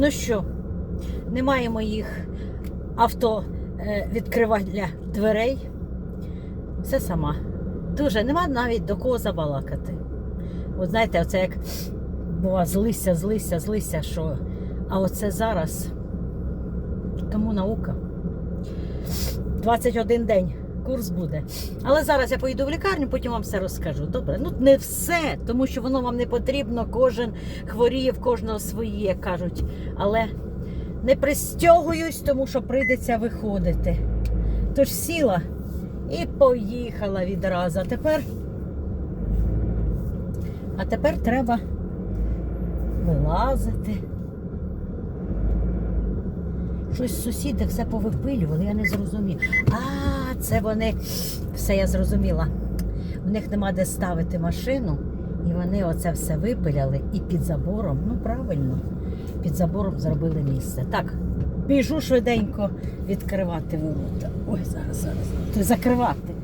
Ну що, немає моїх авто е, відкривання дверей. Все сама. Дуже нема навіть до кого забалакати. От знаєте, оце як бува злися, злися, злися, що. А оце зараз кому наука? 21 день курс буде. Але зараз я поїду в лікарню, потім вам все розкажу. Добре, ну не все, тому що воно вам не потрібно, кожен хворіє, в кожного свої, як кажуть. Але не пристягуюсь, тому що прийдеться виходити. Тож сіла і поїхала відразу. А тепер, а тепер треба вилазити. Щось сусіди все повипилювали, я не зрозумів. А, це вони, все я зрозуміла. У них нема де ставити машину, і вони оце все випиляли і під забором, ну правильно, під забором зробили місце. Так, біжу швиденько відкривати ворота. Ой, зараз, зараз. Закривати.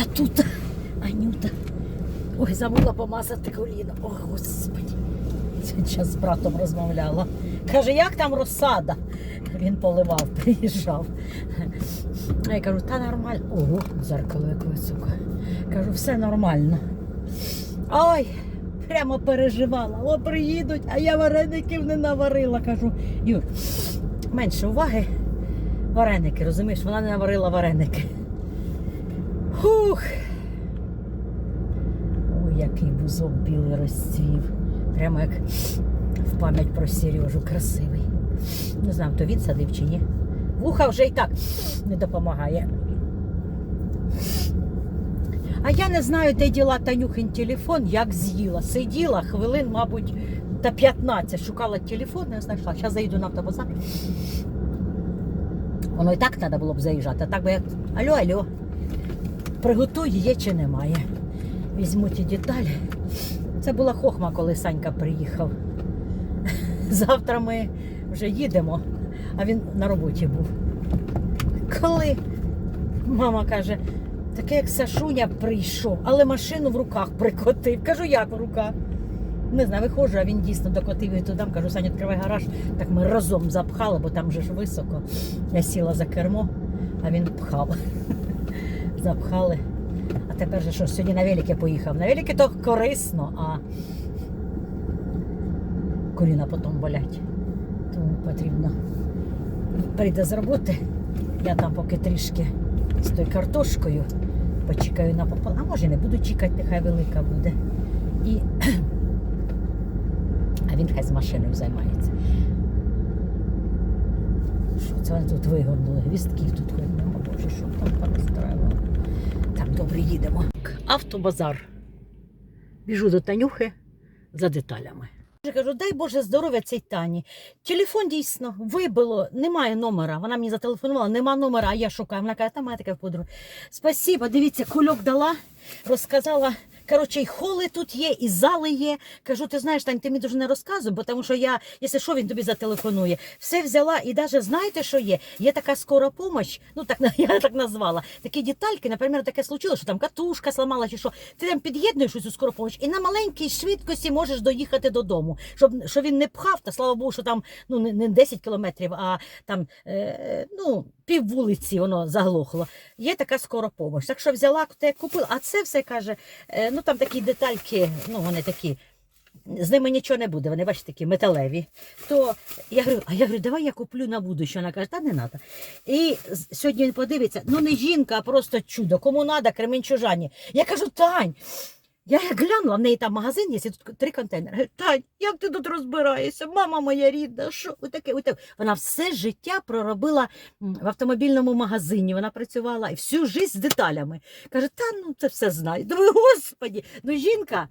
Я тут, Анюта. Ой, забула помазати коліно. О, Господи. Зараз з братом розмовляла. Каже, як там розсада? Він поливав, приїжджав. А я кажу, та нормально. Ого, зеркало як високо. Кажу, все нормально. Ой, прямо переживала. О, приїдуть, а я вареників не наварила. Кажу, Юр, менше уваги. Вареники, розумієш, вона не наварила вареники. Хух. Ой, який бузок білий розцвів. Прямо як в пам'ять про Сережу красивий. Не знаю, то він садив чи ні. Вуха вже і так не допомагає. А я не знаю, де діла Танюхин телефон, як з'їла. Сиділа хвилин, мабуть, та 15, шукала телефон, не знайшла. Зараз заїду на автобазар. Воно і так треба було б заїжджати. А так би як. Алло, алло. Приготуй, є чи немає. Візьму ті деталі. Це була хохма, коли Санька приїхав. Завтра ми вже їдемо, а він на роботі був. Коли мама каже, таке як Сашуня прийшов, але машину в руках прикотив. Кажу, як в руках? Не знаю, виходжу, а він дійсно докотив і туди. Кажу, Саня, відкривай гараж. Так ми разом запхали, бо там вже ж високо. Я сіла за кермо, а він пхав. Запхали. А тепер же що сьогодні на велике поїхав. На велике то корисно, а коліна потім болять. Тому потрібно прийде з роботи. Я там поки трішки з тою картошкою почекаю на попал. А може не буду чекати, нехай велика буде. І... А він хай з машиною займається. Що це вони тут вигорнули? Гвістків тут хоч нема, боже, що там порозстраювали. Так, добре, їдемо. Автобазар. Біжу до Танюхи за деталями. Я кажу, дай Боже здоров'я цій Тані. Телефон дійсно вибило, немає номера. Вона мені зателефонувала, нема номера, а я шукаю. Вона каже, там має таке подруга. Спасибо, дивіться, кульок дала, розказала. Коротше, і холи тут є, і зали є. Кажу, ти знаєш, Тань, ти мені дуже не розказуй, бо тому що я, якщо що, він тобі зателефонує. Все взяла, і навіть знаєте, що є? Є така скора помощь, ну так я так назвала. Такі детальки, наприклад, таке случилось, що там катушка сломала чи що. Ти там під'єднуєш цю скору помощь і на маленькій швидкості можеш доїхати додому. Щоб, щоб він не пхав, та слава Богу, що там ну, не 10 кілометрів, а там е, ну, пів вулиці воно заглохло. Є така скора помощь. Так що взяла, те купила. А це все каже, е, ну там такі детальки, ну вони такі. З ними нічого не буде, вони бачите, такі металеві. То я говорю, а я говорю, давай я куплю на будущее. Вона каже, та не треба. І сьогодні він подивиться, ну не жінка, а просто чудо. Кому треба, кременчужані. Я кажу, Тань, я глянула, в неї там магазин є, тут три контейнери. Говорю, Тань, як ти тут розбираєшся? Мама моя рідна, що отаке. Вона все життя проробила в автомобільному магазині. Вона працювала і всю життя з деталями. Каже, та ну це все знаю. Думаю, господі, ну жінка.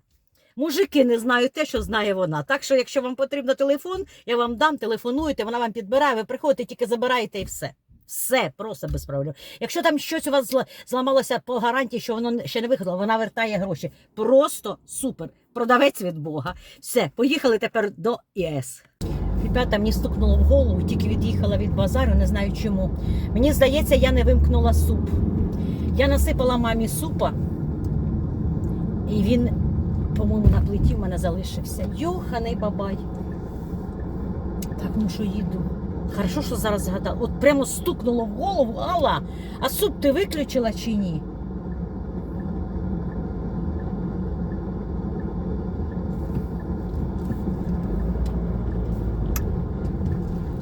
Мужики не знають те, що знає вона. Так що, якщо вам потрібен телефон, я вам дам, телефонуйте, вона вам підбирає, ви приходите, тільки забираєте і все. Все просто без проблем. Якщо там щось у вас зламалося по гарантії, що воно ще не виходило, вона вертає гроші. Просто супер. Продавець від Бога. Все, поїхали тепер до ІС. Ребята, мені стукнуло в голову, тільки від'їхала від базару, не знаю чому. Мені здається, я не вимкнула суп. Я насипала мамі супа, і він, по-моєму, на плиті в мене залишився. Йоханий бабай. Так, ну що їду. Хорошо, що зараз згадала. От прямо стукнуло в голову, Алла, а суп ти виключила чи ні?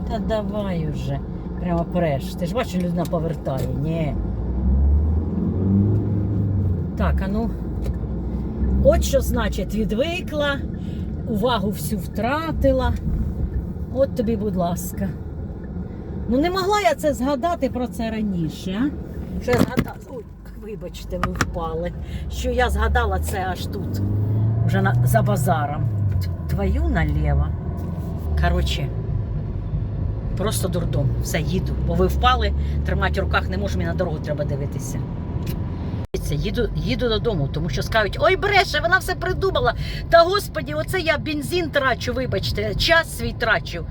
Та давай уже. Прямо преш. Ти ж бачиш, людина повертає. Ні. Так, а ну. От що значить відвикла, увагу всю втратила. От тобі, будь ласка. Ну не могла я це згадати про це раніше. Що я згадала. Ой, вибачте, ви впали. Що я згадала це аж тут, вже на, за базаром. Твою наліво. Коротше, просто дурдом. Все, їду. Бо ви впали, тримати в руках не можу, мені на дорогу треба дивитися. Їду, їду додому, тому що скажуть, ой, бреше, вона все придумала. Та господі, оце я бензин трачу, вибачте, час свій трачу.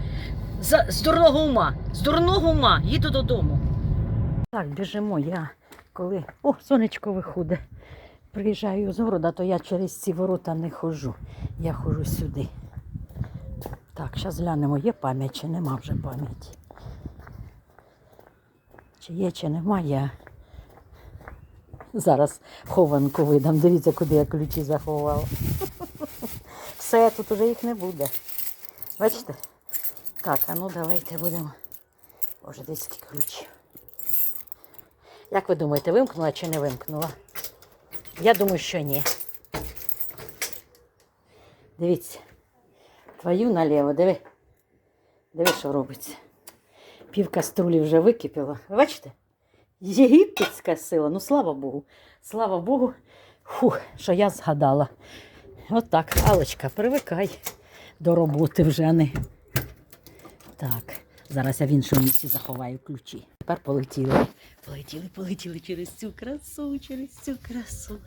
З, з дурного ума. З дурного ума. Їду додому. Так, біжимо. Я коли. О, сонечко виходить. Приїжджаю з города, то я через ці ворота не ходжу. Я ходжу сюди. Так, зараз глянемо, є пам'ять чи нема вже пам'яті. Чи є, чи нема, я зараз хованку видам. Дивіться, куди я ключі заховала. Все, тут уже їх не буде. Бачите? Так, а ну давайте будемо. Боже, десь ключів. Як ви думаєте, вимкнула чи не вимкнула? Я думаю, що ні. Дивіться. Твою наліво, диви. Диви, що робиться. Пів каструлі вже википіло. Ви бачите? Єгипетська сила. Ну, слава Богу. Слава Богу, Фух, що я згадала. От так, Алочка, привикай до роботи вже не. Так, зараз я в іншому місці заховаю ключі. Тепер полетіли. Полетіли, полетіли через цю красу, через цю красу.